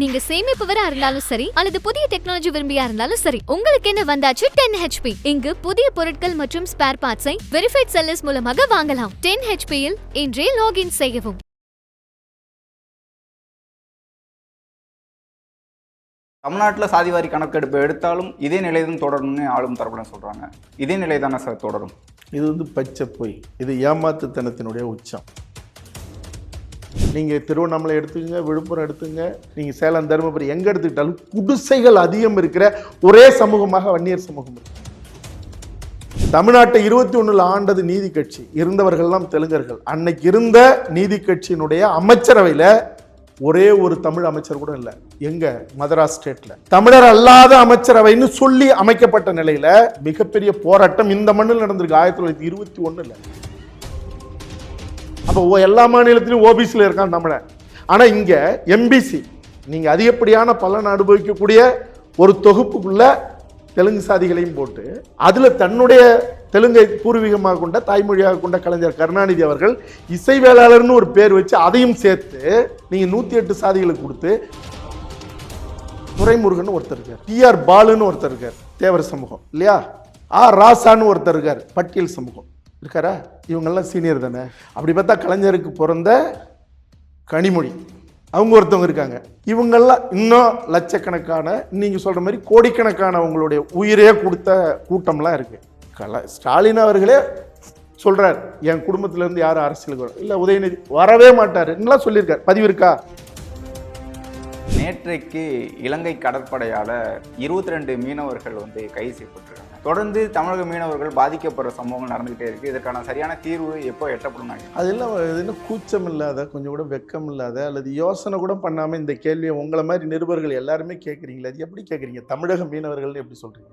நீங்க சேமிப்பவரா இருந்தாலும் சரி அல்லது புதிய டெக்னாலஜி விரும்பியா இருந்தாலும் சரி உங்களுக்கு என்ன வந்தாச்சு? டென் ஹெச்பி இங்கு புதிய பொருட்கள் மற்றும் ஸ்பேர் பார்ட்ஸை வெரிஃபைட் செல்லர்ஸ் மூலமாக வாங்கலாம். டென் ஹெச்பியில் இன்றே லாகின் செய்யவும். தமிழ்நாட்டில் சாதிவாரி கணக்கெடுப்பு எடுத்தாலும் இதே நிலை தான் தொடரும்னு ஆளும் தரப்புல சொல்கிறாங்க இதே நிலை தானே சார் தொடரும்? இது வந்து பச்சை பொய். இது ஏமாத்துத்தனத்தினுடைய உச்சம். நீங்கள் திருவண்ணாமலை எடுத்துங்க விழுப்புரம் எடுத்துங்க நீங்கள் சேலம் தருமபுரி எங்கே எடுத்துக்கிட்டாலும் குடிசைகள் அதிகம் இருக்கிற ஒரே சமூகமாக வன்னியர் சமூகம் இருக்கு. தமிழ்நாட்டை இருபத்தி ஒண்ணுல ஆண்டது நீதி கட்சி. இருந்தவர்கள்லாம் தெலுங்கர்கள். அன்னைக்கு இருந்த நீதி கட்சியினுடைய அமைச்சரவையில ஒரே ஒரு தமிழ் அமைச்சர் கூட இல்லை. எங்க? மதராஸ் ஸ்டேட்ல. தமிழர் அல்லாத அமைச்சரவைன்னு சொல்லி அமைக்கப்பட்ட நிலையில மிகப்பெரிய போராட்டம் இந்த மண்ணில் நடந்திருக்கு. ஆயிரத்தி தொள்ளாயிரத்தி இருபத்தி ஒண்ணுல. அப்போ எல்லா மாநிலத்திலும் ஓபிசியில் இருக்கான் தமிழன் ஆனால் இங்கே எம்பிசி நீங்கள் அதிகப்படியான பலன் அனுபவிக்கக்கூடிய ஒரு தொகுப்புக்குள்ள தெலுங்கு சாதிகளையும் போட்டு அதில் தன்னுடைய தெலுங்கை பூர்வீகமாக கொண்ட தாய்மொழியாக கொண்ட கலைஞர் கருணாநிதி அவர்கள் இசை வேளாளர்னு ஒரு பேர் வச்சு அதையும் சேர்த்து நீங்கள் நூற்றி எட்டு சாதிகளுக்கு கொடுத்து துரைமுருகன் ஒருத்தர் இருக்கார். டிஆர் பாலுன்னு ஒருத்தர் இருக்கார். தேவர் சமூகம் இல்லையா? ஆ ராசான்னு ஒருத்தர் இருக்கார். பட்டியல் சமூகம். இருக்காரா? இவங்கெல்லாம் சீனியர் தானே. அப்படி பார்த்தா கலைஞருக்கு பிறந்த கனிமொழி. அவங்க ஒருத்தவங்க இருக்காங்க. இவங்கெல்லாம் இன்னும் லட்சக்கணக்கான நீங்கள் சொல்கிற மாதிரி கோடிக்கணக்கான அவங்களுடைய உயிரே கொடுத்த கூட்டம்லாம் இருக்குது கல ஸ்டாலின் அவர்களே சொல்கிறார் என் குடும்பத்திலேருந்து யாரும் அரசியலுக்கு வர இல்லை உதயநிதி வரவே மாட்டார். என்னலாம் சொல்லியிருக்கார். பதிவு இருக்கா? நேற்றைக்கு இலங்கை கடற்படையால் இருபத்தி ரெண்டு மீனவர்கள் வந்து கைது செய்யப்பட்டிருக்காங்க. தொடர்ந்து தமிழக மீனவர்கள் பாதிக்கப்படுற சம்பவங்கள் நடந்துகிட்டே இருக்கு. இதற்கான சரியான தீர்வு எப்போ எட்டப்படும் அது இல்லை இது கூச்சம் இல்லாத கொஞ்சம் கூட வெக்கம் இல்லாத அல்லது யோசனை கூட பண்ணாமல் இந்த கேள்வியை உங்களை மாதிரி நிருபர்கள் எல்லாருமே கேட்குறீங்களே அது எப்படி கேட்குறீங்க தமிழக மீனவர்கள்னு எப்படி சொல்கிறீங்க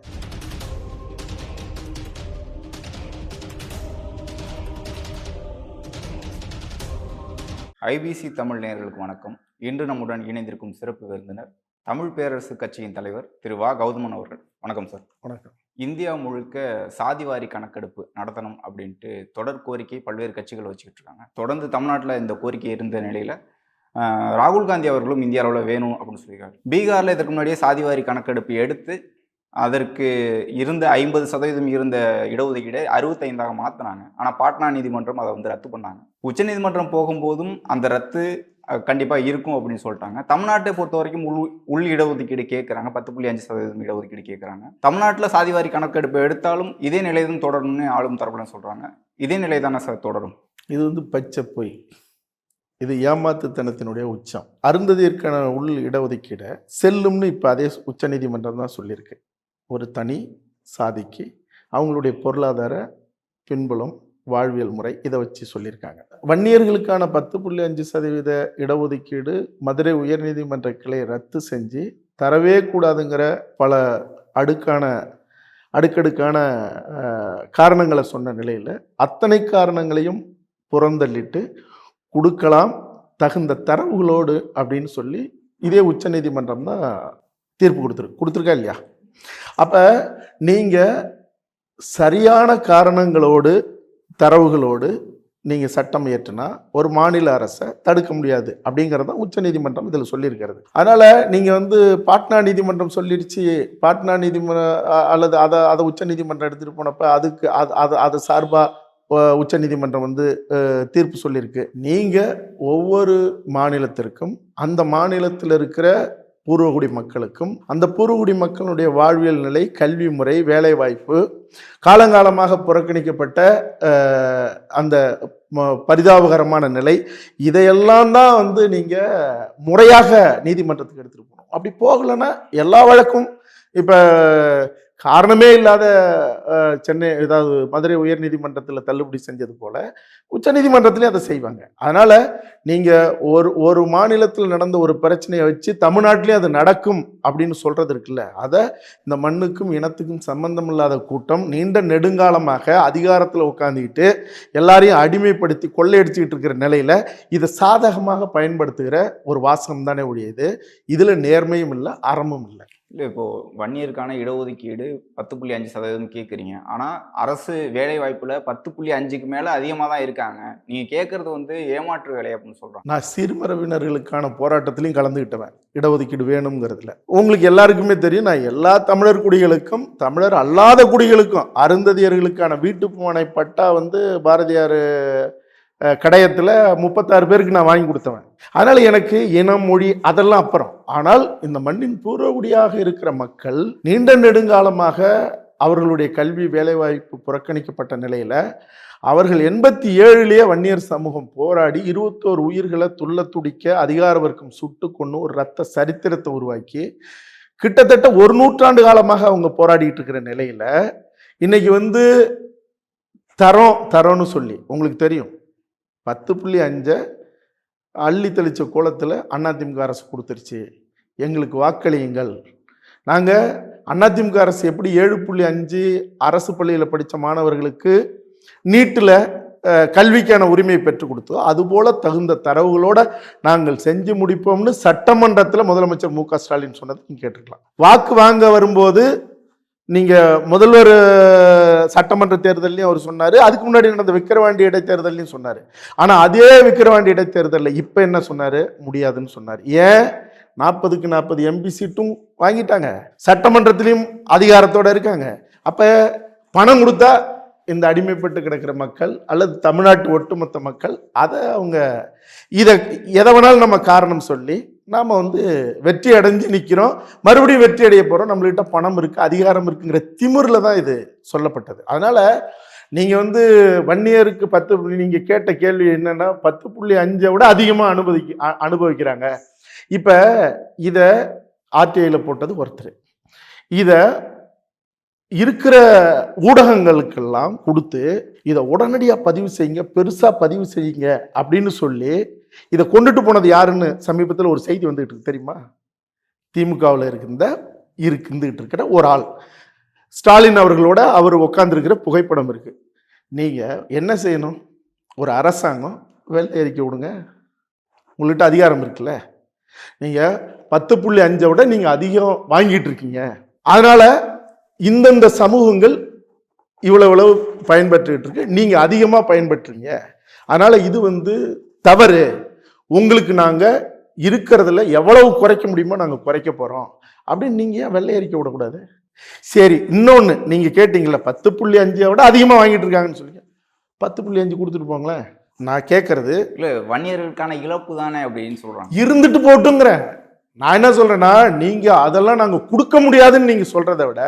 ஐபிசி தமிழ் நேயர்களுக்கு வணக்கம். இன்று நம்முடன் இணைந்திருக்கும் சிறப்பு விருந்தினர் தமிழ் பேரரசு கட்சியின் தலைவர் திரு வா. கௌதமன் அவர்கள். வணக்கம் சார். வணக்கம். இந்தியா முழுக்க சாதிவாரி கணக்கெடுப்பு நடத்தணும் அப்படின்ட்டு தொடர் கோரிக்கை பல்வேறு கட்சிகள் வச்சுக்கிட்டு இருக்காங்க. தொடர்ந்து தமிழ்நாட்டில் இந்த கோரிக்கை இருந்த நிலையில் ராகுல் காந்தி அவர்களும் இந்திய அளவில் வேணும் அப்படின்னு சொல்லியிருக்காரு. பீகாரில் இதற்கு முன்னாடியே சாதிவாரி கணக்கெடுப்பு எடுத்து அதற்கு இருந்த ஐம்பது சதவீதம் இருந்த இடஒதுக்கீடை அறுபத்தைந்தாக மாற்றினாங்க ஆனால் பாட்னா நீதிமன்றம் அதை வந்து ரத்து பண்ணாங்க. உச்சநீதிமன்றம் போகும்போதும் அந்த ரத்து கண்டிப்பாக இருக்கும் அப்படின்னு சொல்லிட்டாங்க. தமிழ்நாட்டை பொறுத்த வரைக்கும் உள் உள் இடஒதுக்கீடு கேட்குறாங்க. பத்து புள்ளி அஞ்சு சதவீதம் இடஒதுக்கீடு கேட்குறாங்க. தமிழ்நாட்டில் சாதிவாரி கணக்கெடுப்பு எடுத்தாலும் இதே நிலை தான் தொடரும்னு ஆளும் தரப்புல சொல்கிறாங்க இதே நிலை தானே சார் தொடரும்? இது வந்து பச்சை பொய். இது ஏமாத்துத்தனத்தினுடைய உச்சம். அருந்ததிற்கான உள் இடஒதுக்கீடை செல்லும்னு இப்போ அதே உச்சநீதிமன்றம் தான் சொல்லியிருக்கு. ஒரு தனி சாதிக்கு அவங்களுடைய பொருளாதார பின்புலம் வாழ்வியல் முறை இதை வச்சு சொல்லியிருக்காங்க. வன்னியர்களுக்கான பத்து புள்ளி அஞ்சு சதவீத இடஒதுக்கீடு மதுரை உயர்நீதிமன்ற கிளை ரத்து செஞ்சு தரவே கூடாதுங்கிற பல அடுக்கான அடுக்கடுக்கான காரணங்களை சொன்ன நிலையில் அத்தனை காரணங்களையும் புறந்தள்ளிட்டு கொடுக்கலாம் தகுந்த தரவுகளோடு அப்படின்னு சொல்லி இதே உச்சநீதிமன்றம் தான் தீர்ப்பு கொடுத்துருக்கு கொடுத்துருக்கா இல்லையா? அப்போ நீங்கள் சரியான காரணங்களோடு தரவுகளோடு நீங்கள் சட்டம் இயற்றினா ஒரு மாநில அரசை தடுக்க முடியாது அப்படிங்கிறது தான் உச்சநீதிமன்றம் இதில் சொல்லியிருக்கிறது. அதனால் நீங்கள் வந்து பாட்னா நீதிமன்றம் சொல்லிடுச்சு. பாட்னா நீதிமன்ற அல்லது அதை அதை உச்சநீதிமன்றம் எடுத்துகிட்டு போனப்போ அதுக்கு அது அது அது சார்பாக உச்சநீதிமன்றம் வந்து தீர்ப்பு சொல்லியிருக்கு. நீங்கள் ஒவ்வொரு மாநிலத்திற்கும் அந்த மாநிலத்தில் இருக்கிற பூர்வகுடி மக்களுக்கும் அந்த பூர்வகுடி மக்களுடைய வாழ்வியல் நிலை கல்வி முறை வேலைவாய்ப்பு காலங்காலமாக புறக்கணிக்கப்பட்ட அந்த ம- பரிதாபகரமான நிலை இதையெல்லாம் தான் வந்து நீங்கள் முறையாக நீதிமன்றத்துக்கு எடுத்துகிட்டு போகணும். அப்படி போகலைன்னா எல்லா வழக்கும். இப்போ காரணமே இல்லாத சென்னை ஏதாவது மதுரை உயர்நீதிமன்றத்தில் தள்ளுபடி செஞ்சது போல உச்சநீதிமன்றத்திலையும் அதை செய்வாங்க. அதனால நீங்கள் ஒரு ஒரு மாநிலத்தில் நடந்த ஒரு பிரச்சனையை வச்சு தமிழ்நாட்டிலையும் அது நடக்கும் அப்படின்னு சொல்கிறது இருக்குல்ல அதை இந்த மண்ணுக்கும் இனத்துக்கும் சம்பந்தம் இல்லாத கூட்டம் நீண்ட நெடுங்காலமாக அதிகாரத்தில் உட்காந்துக்கிட்டு எல்லாரையும் அடிமைப்படுத்தி கொள்ளையடிச்சுக்கிட்டு இருக்கிற நிலையில் இதை சாதகமாக பயன்படுத்துகிற ஒரு வாசகம் தானே ஒழியுது. இதில் நேர்மையும் இல்லை அறமும் இல்லை. இல்லை இப்போது வன்னியருக்கான இடஒதுக்கீடு பத்து புள்ளி அஞ்சு சதவீதம் கேட்குறீங்க ஆனால் அரசு வேலை வாய்ப்பில் பத்து புள்ளி அஞ்சுக்கு மேலே அதிகமாக தான் இருக்காங்க. நீங்கள் கேட்குறது வந்து ஏமாற்று வேலை அப்படின்னு சொல்கிறோம் நான் சிறுமரபினர்களுக்கான போராட்டத்திலையும் கலந்துக்கிட்டவன் இடஒதுக்கீடு வேணுங்கிறதுல. உங்களுக்கு எல்லாருக்குமே தெரியும் நான் எல்லா தமிழர் குடிகளுக்கும் தமிழர் அல்லாத குடிகளுக்கும் அருந்ததியர்களுக்கான வீட்டு போனை பட்டா வந்து பாரதியார் கடையத்தில் முப்பத்தாறு பேருக்கு நான் வாங்கி கொடுத்தவன். அதனால் எனக்கு இனம் மொழி அதெல்லாம் அப்புறம். ஆனால் இந்த மண்ணின் பூர்வகுடியாக இருக்கிற மக்கள் நீண்ட நெடுங்காலமாக அவர்களுடைய கல்வி வேலைவாய்ப்பு புறக்கணிக்கப்பட்ட நிலையில் அவர்கள் எண்பத்தி ஏழுலேயே வன்னியர் சமூகம் போராடி இருபத்தோரு உயிர்களை துள்ள துடிக்க அதிகார வர்க்கம் சுட்டு கொண்டு ஒரு ரத்த சரித்திரத்தை உருவாக்கி கிட்டத்தட்ட ஒரு நூற்றாண்டு காலமாக அவங்க போராடிட்டு இருக்கிற நிலையில் இன்னைக்கு வந்து தரோம் தரோன்னு சொல்லி உங்களுக்கு தெரியும். பத்து புள்ளி அஞ்சை அள்ளி தெளித்த கோலத்தில் அதிமுக அரசு கொடுத்துருச்சு. எங்களுக்கு வாக்களியுங்கள். நாங்கள் அதிமுக அரசு எப்படி ஏழு புள்ளி அஞ்சு அரசு பள்ளியில் படித்த மாணவர்களுக்கு நீட்டில் கல்விக்கான உரிமை பெற்றுக் கொடுத்தோ அதுபோல தகுந்த தரவுகளோட நாங்கள் செஞ்சு முடிப்போம்னு சட்டமன்றத்தில் முதலமைச்சர் மு க ஸ்டாலின் சொன்னதை கேட்டுக்கலாம் வாக்கு வாங்க வரும்போது நீங்கள் முதல்வர் சட்டமன்ற தேர்தலையும் அவர் சொன்னார். அதுக்கு முன்னாடி நடந்த விக்கிரவாண்டி இடைத்தேர்தலையும் சொன்னார். ஆனால் அதே விக்கிரவாண்டி இடைத்தேர்தலில் இப்போ என்ன சொன்னார்? முடியாதுன்னு சொன்னார். ஏன்? நாற்பதுக்கு நாற்பது எம்பி சீட்டும் வாங்கிட்டாங்க. சட்டமன்றத்திலையும் அதிகாரத்தோடு இருக்காங்க. அப்போ பணம் கொடுத்தா இந்த அடிமைப்பட்டு கிடக்கிற மக்கள் அல்லது தமிழ்நாட்டு ஒட்டுமொத்த மக்கள் அதை அவங்க இதை எதை வேணாலும் நம்ம காரணம் சொல்லி நாம் வந்து வெற்றி அடைஞ்சு நிற்கிறோம் மறுபடியும் வெற்றி அடைய போகிறோம் நம்மள்கிட்ட பணம் இருக்குது அதிகாரம் இருக்குங்கிற திமிரில் தான் இது சொல்லப்பட்டது. அதனால் நீங்கள் வந்து வன்னியருக்கு பத்து நீங்கள் கேட்ட கேள்வி என்னென்னா பத்து புள்ளி அஞ்சை விட அதிகமாக அனுபவிக்க அனுபவிக்கிறாங்க. இப்போ இதை ஆர்டிஐயில் போட்டது ஒருத்தர். இதை இருக்கிற ஊடகங்களுக்கெல்லாம் கொடுத்து இதை உடனடியாக பதிவு செய்யுங்க பெருசாக பதிவு செய்யுங்க அப்படின்னு சொல்லி இதை கொண்டுட்டு போனது யாருன்னு சமீபத்தில் ஒரு செய்தி வந்துகிட்டு இருக்கு தெரியுமா? திமுகவில் இருக்கின்ற இருந்துகிட்டு இருக்கிற ஒரு ஆள். ஸ்டாலின் அவர்களோட அவர் உட்காந்துருக்கிற புகைப்படம் இருக்குது நீங்கள் என்ன செய்யணும்? ஒரு அரசாங்கம் வெள்ளை அறிக்கை விடுங்க. உங்கள்கிட்ட அதிகாரம் இருக்குல்ல. நீங்கள் பத்து புள்ளி அஞ்சை விட நீங்கள் அதிகம் வாங்கிட்டு இருக்கீங்க. அதனால் இந்தந்த சமூகங்கள் இவ்வளவு இவ்வளவு பயன்பெற்றுக்கிட்டு இருக்கு. நீங்கள் அதிகமாக பயன்பெற்றுங்க அதனால் இது வந்து தவறு. உங்களுக்கு நாங்கள் இருக்கிறதுல எவ்வளவு குறைக்க முடியுமோ நாங்கள் குறைக்க போகிறோம் அப்படின்னு நீங்கள் ஏன் வெள்ளை அறிக்கை விடக்கூடாது? சரி இன்னொன்று நீங்கள் கேட்டீங்களா பத்து புள்ளி அஞ்சை விட அதிகமாக வாங்கிட்டு இருக்காங்கன்னு சொல்லுங்க. பத்து புள்ளி அஞ்சு கொடுத்துட்டு போங்களேன். நான் கேட்கறது இல்ல வன்னியர்களுக்கான இழப்பு தானே அப்படின்னு சொல்றாங்க. இருந்துட்டு போட்டுங்கிறேன் நான் என்ன சொல்றேன்னா நீங்க அதெல்லாம் நாங்க கொடுக்க முடியாதுன்னு நீங்க சொல்றதை விட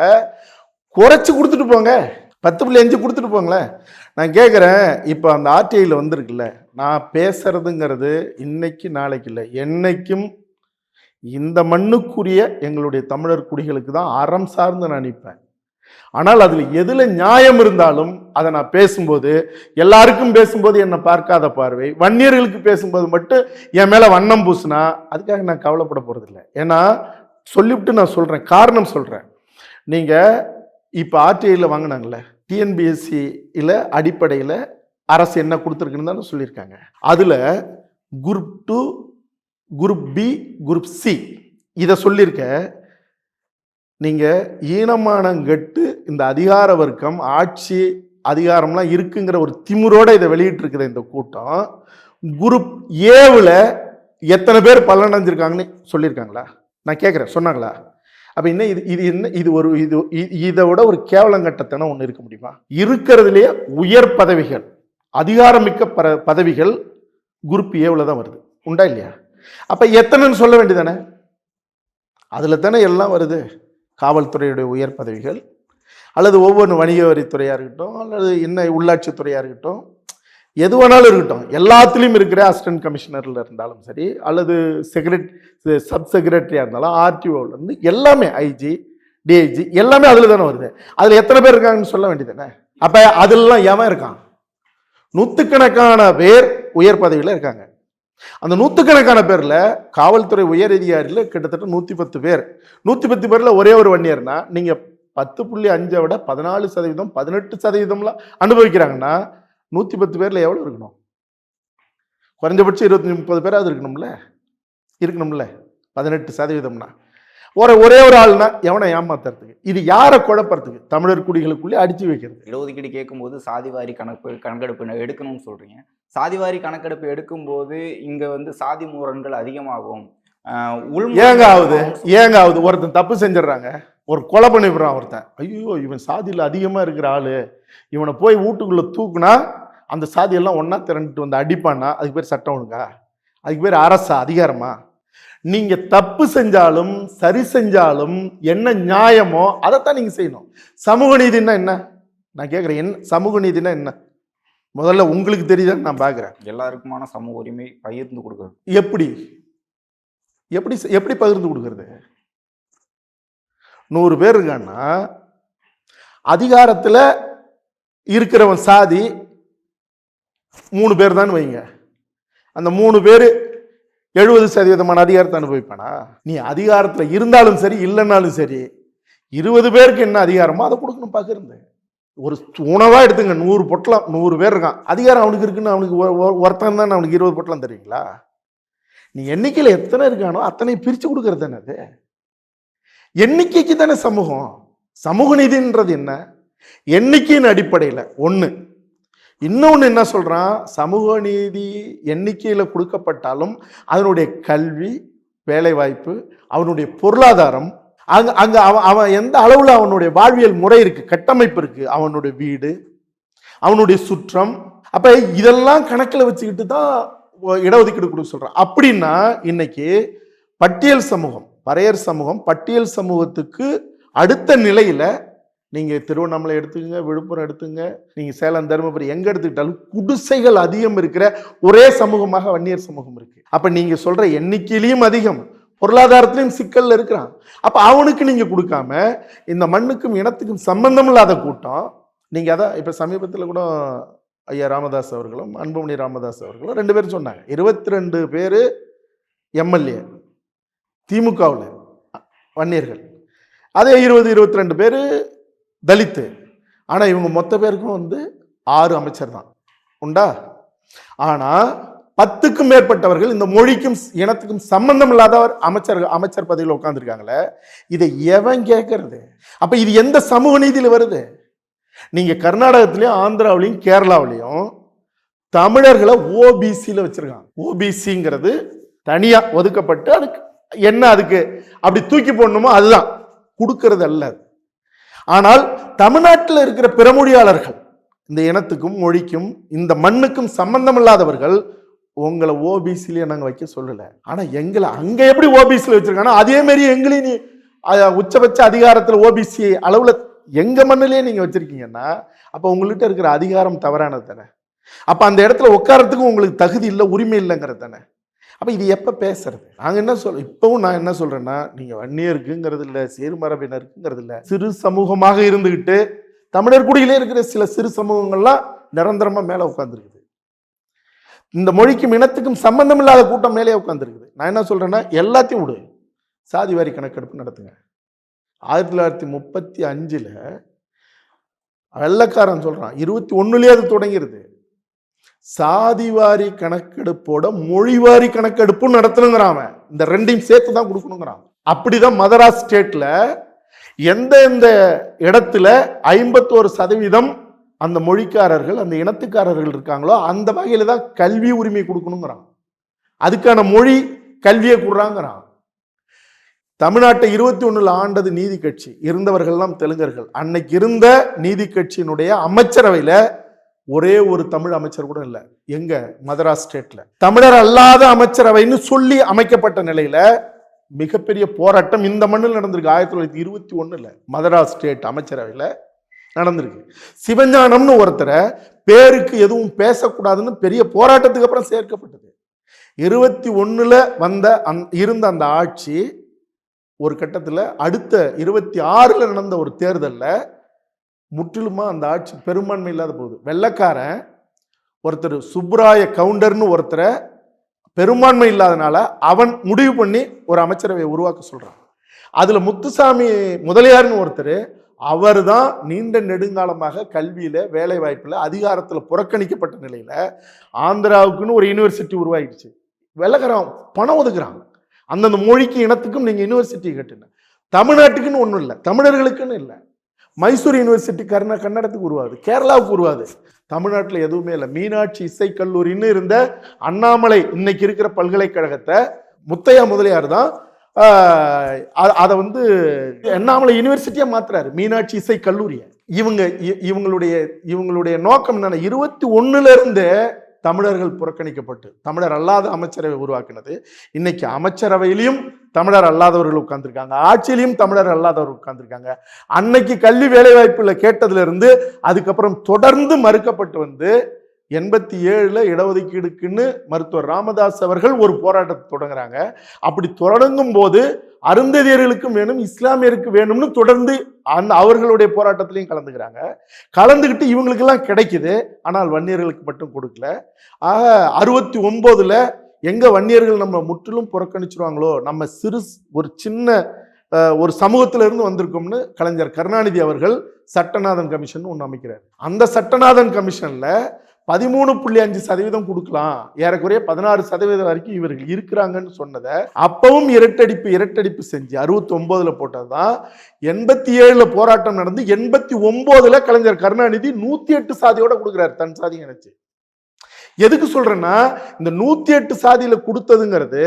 குறைச்சு கொடுத்துட்டு போங்க. பத்து புள்ளி அஞ்சு கொடுத்துட்டு போங்களேன். நான் கேட்குறேன் இப்போ அந்த ஆர்டிஐயில் வந்திருக்குல்ல நான் பேசுறதுங்கிறது இன்னைக்கு நாளைக்கு இல்லை. என்னைக்கும் இந்த மண்ணுக்குரிய எங்களுடைய தமிழர் குடிகளுக்கு தான் அறம் சார்ந்து நான் நிற்பேன். ஆனால் அதில் எதில் நியாயம் இருந்தாலும் அதை நான் பேசும்போது எல்லாருக்கும் பேசும்போது என்னை பார்க்காத பார்வை வன்னியர்களுக்கு பேசும்போது மட்டும் என் மேலே வண்ணம் பூசினா அதுக்காக நான் கவலைப்பட போகிறதில்ல ஏன்னா சொல்லிவிட்டு நான் சொல்கிறேன் காரணம் சொல்கிறேன் நீங்கள் இப்போ ஆர்டிஐயில் வாங்கினாங்களே டிஎன்பிஎஸ்சியில் அடிப்படையில் அரசு என்ன கொடுத்துருக்குன்னு தானே சொல்லியிருக்காங்க. அதில் group two group B group C. இதை சொல்லியிருக்க நீங்கள் ஈனமானங்கட்டு இந்த அதிகார வர்க்கம் ஆட்சி அதிகாரம்லாம் இருக்குங்கிற ஒரு திமிரோட இதை வெளியிட்டிருக்கிற இந்த கூட்டம் குரூப் ஏவில் எத்தனை பேர் பலனடைஞ்சிருக்காங்கன்னு சொல்லியிருக்காங்களா? நான் கேட்குறேன் சொன்னாங்களா? அப்போ என்ன இது இது என்ன இது ஒரு இது இதை விட ஒரு கேவலங்கட்டத்தனம் ஒன்று இருக்க முடியுமா? இருக்கிறதுலேயே உயர் பதவிகள். அதிகாரமிக்க ப பதவிகள் குரூப் ஏவில் தான் வருது. உண்டா இல்லையா? அப்போ எத்தனைன்னு சொல்ல வேண்டியதானே? அதில் தானே எல்லாம் வருது. காவல்துறையுடைய உயர் பதவிகள் அல்லது ஒவ்வொரு வணிக வரித்துறையாக இருக்கட்டும் அல்லது என்ன உள்ளாட்சித்துறையாக இருக்கட்டும் எது வேணாலும் இருக்கட்டும். எல்லாத்துலேயும் இருக்கிற அசிஸ்டன்ட் கமிஷனரில் இருந்தாலும் சரி அல்லது செக்ரெட் சப் செக்ரட்டரியாக இருந்தாலும் ஆர்டிஓவிலேருந்து எல்லாமே ஐஜி டிஐஜி எல்லாமே அதில் தானே வருது. அதில் எத்தனை பேர் இருக்காங்கன்னு சொல்ல வேண்டியதானே? அப்போ அதெல்லாம் எவன் இருக்கான்? நூற்றுக்கணக்கான பேர் உயர் பதவியில் இருக்காங்க. அந்த நூற்றுக்கணக்கான பேரில் காவல்துறை உயர் அதிகாரியில் கிட்டத்தட்ட நூற்றி பத்து பேர். நூற்றி பத்து பேரில் ஒரே ஒரு வன்னியர்னா நீங்கள் பத்து புள்ளி அஞ்சை விட பதினாலு சதவீதம் பதினெட்டு சதவீதம்லாம் அனுபவிக்கிறாங்கன்னா நூற்றி பத்து பேரில் எவ்வளோ இருக்கணும்? குறைஞ்சபட்சம் இருபத்தஞ்சி முப்பது பேராவது இருக்கணும்ல? இருக்கணும்ல? பதினெட்டு சதவீதம்னா. ஒரு ஒரே ஒரு ஆள்னா எவனை ஏமாத்துறதுக்கு? இது யாரை குழப்பறதுக்கு? தமிழர் குடிகளுக்குள்ளே அடிச்சு வைக்கிறது. இடஒதுக்கீடு கேட்கும்போது சாதிவாரி கணக்கு கணக்கெடுப்பு எடுக்கணும்னு சொல்றீங்க. சாதிவாரி கணக்கெடுப்பு எடுக்கும்போது இங்க வந்து சாதி முரண்கள் அதிகமாகும். ஏங்க ஆகுது? ஏங்க ஆகுது? ஒருத்தன் தப்பு செஞ்சிடுறாங்க. ஒரு கொலை பண்ணிவிடுறான் ஒருத்தன். ஐயோ இவன் சாதியில் அதிகமாக இருக்கிற ஆளு. இவனை போய் வீட்டுக்குள்ளே தூக்குனா அந்த சாதியெல்லாம் ஒன்றா திரண்டுட்டு வந்து அடிப்பான்னா அதுக்கு பேர் சட்டம் ஒழுங்கா? அதுக்கு பேர் அரசா? அதிகாரமா? நீங்க தப்பு செஞ்சாலும் சரி செஞ்சாலும் என்ன நியாயமோ அதைத்தான் நீங்க செய்யணும். சமூக நீதினா என்ன? நான் கேட்குறேன் என்ன சமூக நீதினா என்ன? முதல்ல உங்களுக்கு தெரியுதான்னு நான் பார்க்குறேன் எல்லாருக்குமான சமூக உரிமை பகிர்ந்து கொடுக்குறது. எப்படி? எப்படி எப்படி பகிர்ந்து கொடுக்கறது? நூறு பேர் இருக்கான்னா அதிகாரத்தில் இருக்கிறவன் சாதி மூணு பேர் தான் வைங்க. அந்த மூணு பேர் எழுபது சதவீதமான அதிகாரத்தை அனுபவிப்பானா? நீ அதிகாரத்தில் இருந்தாலும் சரி இல்லைன்னாலும் சரி இருபது பேருக்கு என்ன அதிகாரமோ அதை கொடுக்கணும் பகிர்ந்து. ஒரு உணவாக எடுத்துங்க நூறு பொட்டலம் நூறு பேர் இருக்கான். அதிகாரம் அவனுக்கு இருக்குன்னு அவனுக்கு ஒ- ஒருத்தன் தான் அவனுக்கு இருபது பொட்டலம் தெரியுங்களா? நீ எண்ணிக்கையில் எத்தனை இருக்கானோ அத்தனை பிரித்து கொடுக்கறது தானே அது. எண்ணிக்கைக்கு தானே சமூகம். சமூக நீதின்றது என்ன? எண்ணிக்கையின் அடிப்படையில் ஒன்று இன்னொன்று என்ன சொல்கிறான் சமூக நீதி எண்ணிக்கையில் கொடுக்கப்பட்டாலும் அதனுடைய கல்வி வேலைவாய்ப்பு அவனுடைய பொருளாதாரம் அங்க அங்கே அவன் அவன் எந்த அளவில் அவனுடைய வாழ்வியல் முறை இருக்குது கட்டமைப்பு இருக்குது அவனுடைய வீடு அவனுடைய சுற்றம். அப்போ இதெல்லாம் கணக்கில் வச்சுக்கிட்டு தான் இடஒதுக்கீடு கொடுக்க சொல்கிறான் அப்படின்னா இன்னைக்கு பட்டியல் சமூகம் பறையர் சமூகம் பட்டியல் சமூகத்துக்கு அடுத்த நிலையில் நீங்கள் திருவண்ணாமலை எடுத்துங்க விழுப்புரம் எடுத்துங்க நீங்கள் சேலம் தருமபுரி எங்கே எடுத்துக்கிட்டாலும் குடிசைகள் அதிகம் இருக்கிற ஒரே சமூகமாக வன்னியர் சமூகம் இருக்குது அப்போ நீங்கள் சொல்கிற எண்ணிக்கையிலையும் அதிகம் பொருளாதாரத்திலையும் சிக்கலில் இருக்கிறான். அப்போ அவனுக்கு நீங்கள் கொடுக்காம இந்த மண்ணுக்கும் இனத்துக்கும் சம்பந்தம் இல்லாத கூட்டம் நீங்கள் அதான் இப்போ சமீபத்தில் கூட ஐயா ராமதாஸ் அவர்களும் அன்புமணி ராமதாஸ் அவர்களும் ரெண்டு பேரும் சொன்னாங்க. இருபத்தி ரெண்டு பேர் எம்எல்ஏ திமுகவில் வன்னியர்கள். அதே இருபது இருபத்தி ரெண்டு பேர் தலித்து. ஆனால் இவங்க மொத்த பேருக்கும் வந்து ஆறு அமைச்சர் தான் உண்டா? ஆனால் பத்துக்கும் மேற்பட்டவர்கள் இந்த மொழிக்கும் இனத்துக்கும் சம்பந்தம் இல்லாதவர் அமைச்சர் அமைச்சர் பதவியில் உட்காந்துருக்காங்களே இதை எவன் கேட்கறது அப்போ இது எந்த சமூக நீதியில் வருது? நீங்கள் கர்நாடகத்துலேயும் ஆந்திராவிலையும் கேரளாவிலையும் தமிழர்களை ஓபிசியில் வச்சுருக்காங்க. ஓபிசிங்கிறது தனியாக ஒதுக்கப்பட்டு அதுக்கு என்ன அதுக்கு அப்படி தூக்கி போடணுமோ அதுதான். கொடுக்கறது அல்ல அது. ஆனால் தமிழ்நாட்டில் இருக்கிற பிறமொழியாளர்கள் இந்த இனத்துக்கும் மொழிக்கும் இந்த மண்ணுக்கும் சம்பந்தமில்லாதவர்கள் உங்களை ஓபிசிலேயே நாங்கள் வைக்க சொல்லலை. ஆனால் எங்களை அங்கே எப்படி ஓபிசியில் வச்சுருக்காங்கன்னா அதே மாதிரி எங்களையும் நீ உச்சபட்ச அதிகாரத்தில் ஓபிசி அளவில் எங்கள் மண்ணிலேயே நீங்கள் வச்சுருக்கீங்கன்னா அப்போ உங்கள்கிட்ட இருக்கிற அதிகாரம் தவறானது தானே? அப்போ அந்த இடத்துல உட்காரத்துக்கும் உங்களுக்கு தகுதி இல்லை உரிமை இல்லைங்கிறது தானே? அப்போ இது எப்போ பேசுறது? நாங்கள் என்ன சொல் இப்போவும் நான் என்ன சொல்றேன்னா நீங்கள் வன்னியருக்குங்கிறது இல்லை சேருமரபினருக்குங்கிறது இல்லை சிறு சமூகமாக இருந்துக்கிட்டு தமிழர் குடியிலே இருக்கிற சில சிறு சமூகங்கள்லாம் நிரந்தரமாக மேலே உட்காந்துருக்குது இந்த மொழிக்கும் இனத்துக்கும் சம்பந்தம் இல்லாத கூட்டம் மேலே உட்காந்துருக்குது நான் என்ன சொல்றேன்னா எல்லாத்தையும் விடு. சாதி வாரி கணக்கெடுப்பு நடத்துங்க. ஆயிரத்தி தொள்ளாயிரத்தி முப்பத்தி அஞ்சில் வெள்ளக்காரன் சொல்கிறான் இருபத்தி ஒன்றுலேயே அது தொடங்கிருது. சாதிவாரி கணக்கெடுப்போட மொழிவாரி கணக்கெடுப்பும் நடத்தணுங்கிறான் அவன். இந்த ரெண்டையும் சேர்த்து தான் கொடுக்கணுங்கிறான். அப்படிதான் மதராஸ் ஸ்டேட்ல எந்த எந்த இடத்துல ஐம்பத்தோரு சதவீதம் அந்த மொழிக்காரர்கள் அந்த இனத்துக்காரர்கள் இருக்காங்களோ அந்த வகையில தான் கல்வி உரிமை கொடுக்கணுங்கிறான். அதுக்கான மொழி கல்வியை கொடுறாங்கிறான். தமிழ்நாட்டை இருபத்தி ஒண்ணுல ஆண்டது நீதி கட்சி. இருந்தவர்கள்லாம் தெலுங்கர்கள். அன்னைக்கு இருந்த நீதி கட்சியினுடைய அமைச்சரவையில ஒரே ஒரு தமிழ் அமைச்சர் கூட இல்லை. எங்க? மதராஸ் ஸ்டேட்ல. தமிழர் அல்லாத அமைச்சரவைன்னு சொல்லி அமைக்கப்பட்ட நிலையில மிகப்பெரிய போராட்டம் இந்த மண்ணில் நடந்திருக்கு. ஆயிரத்தி தொள்ளாயிரத்தி இருபத்தி ஒண்ணுல மதராஸ் ஸ்டேட் அமைச்சரவையில நடந்திருக்கு. சிவஞானம்னு ஒருத்தரை பேருக்கு எதுவும் பேசக்கூடாதுன்னு பெரிய போராட்டத்துக்கு அப்புறம் சேர்க்கப்பட்டது. இருபத்தி ஒன்றுல வந்த அந் இருந்த அந்த ஆட்சி ஒரு கட்டத்தில் அடுத்த இருபத்தி ஆறில் நடந்த ஒரு தேர்தலில் முற்றிலுமா அந்த ஆட்சி பெரும்பான்மை இல்லாத போகுது வெள்ளக்காரன் ஒருத்தர் சுப்ராய கவுண்டர்னு ஒருத்தரை பெரும்பான்மை இல்லாதனால அவன் முடிவு பண்ணி ஒரு அமைச்சரவையை உருவாக்க சொல்றான். அதுல முத்துசாமி முதலியார்னு ஒருத்தர் அவர் தான் நீண்ட நெடுங்காலமாக கல்வியில வேலை வாய்ப்பில் அதிகாரத்தில் புறக்கணிக்கப்பட்ட நிலையில ஆந்திராவுக்குன்னு ஒரு யூனிவர்சிட்டி உருவாகிடுச்சு வெள்ளக்காரன் பணம் ஒதுக்குறாங்க அந்தந்த மொழிக்கு இனத்துக்கும் நீங்க யூனிவர்சிட்டி கட்டுன தமிழ்நாட்டுக்குன்னு ஒன்றும் இல்லை. தமிழர்களுக்குன்னு இல்லை. மைசூர் யூனிவர்சிட்டி கர்ண கன்னடத்துக்கு உருவாது கேரளாவுக்கு உருவாது தமிழ்நாட்டில் எதுவுமே இல்லை. மீனாட்சி இசை கல்லூரின்னு இருந்த அண்ணாமலை இன்னைக்கு இருக்கிற பல்கலைக்கழகத்தை முத்தையா முதலியார் தான் அதை வந்து அண்ணாமலை யூனிவர்சிட்டியா மாத்துறாரு. மீனாட்சி இசை கல்லூரியை இவங்க இ- இவங்களுடைய இவங்களுடைய நோக்கம் என்னன்னா இருபத்தி ஒன்னுல இருந்து தமிழர்கள் புறக்கணிக்கப்பட்டு தமிழர் அல்லாத அமைச்சரவை உருவாக்கினது. இன்னைக்கு அமைச்சரவையிலையும் தமிழர் அல்லாதவர்கள் உட்கார்ந்துருக்காங்க. ஆட்சியிலையும் தமிழர் அல்லாதவர்கள் உட்கார்ந்துருக்காங்க. அன்னைக்கு கல்வி வேலைவாய்ப்பில் கேட்டதுல இருந்து அதுக்கப்புறம் தொடர்ந்து மறுக்கப்பட்டு வந்து எண்பத்தி ஏழில் இடஒதுக்கீடுக்குன்னு மருத்துவர் ராமதாஸ் அவர்கள் ஒரு போராட்டத்தை தொடங்குறாங்க. அப்படி தொடங்கும் போது அருந்ததியர்களுக்கும் வேணும் இஸ்லாமியருக்கு வேணும்னு தொடர்ந்து அந்த அவர்களுடைய போராட்டத்திலையும் கலந்துக்கிறாங்க. கலந்துக்கிட்டு இவங்களுக்கெல்லாம் கிடைக்குது. ஆனால் வன்னியர்களுக்கு மட்டும் கொடுக்கல. ஆக அறுபத்தி ஒம்போதில் எங்க வன்னியர்கள் நம்ம முற்றிலும் புறக்கணிச்சிருவாங்களோ நம்ம சிறு ஒரு சின்ன ஒரு சமூகத்துல இருந்து வந்திருக்கோம்னு கலைஞர் கருணாநிதி அவர்கள் சட்டநாதன் கமிஷன் ஒன்று அமைக்கிறார். அந்த சட்டநாதன் கமிஷன்ல பதிமூணு புள்ளி அஞ்சு சதவீதம் கொடுக்கலாம். ஏறக்குறைய பதினாறு சதவீதம் வரைக்கும் இவர்கள் இருக்கிறாங்கன்னு சொன்னதை அப்பவும் இரட்டடிப்பு இரட்டடிப்பு செஞ்சு அறுபத்தி ஒன்பதுல போட்டதுதான். எண்பத்தி ஏழுல போராட்டம் நடந்து எண்பத்தி ஒன்பதுல கலைஞர் கருணாநிதி நூத்தி எட்டு சாதியோட கொடுக்குறாரு தன் சாதி நினைச்சு. எதுக்கு சொல்றேன்னா இந்த நூத்தி எட்டு சாதியில கொடுத்ததுங்கிறது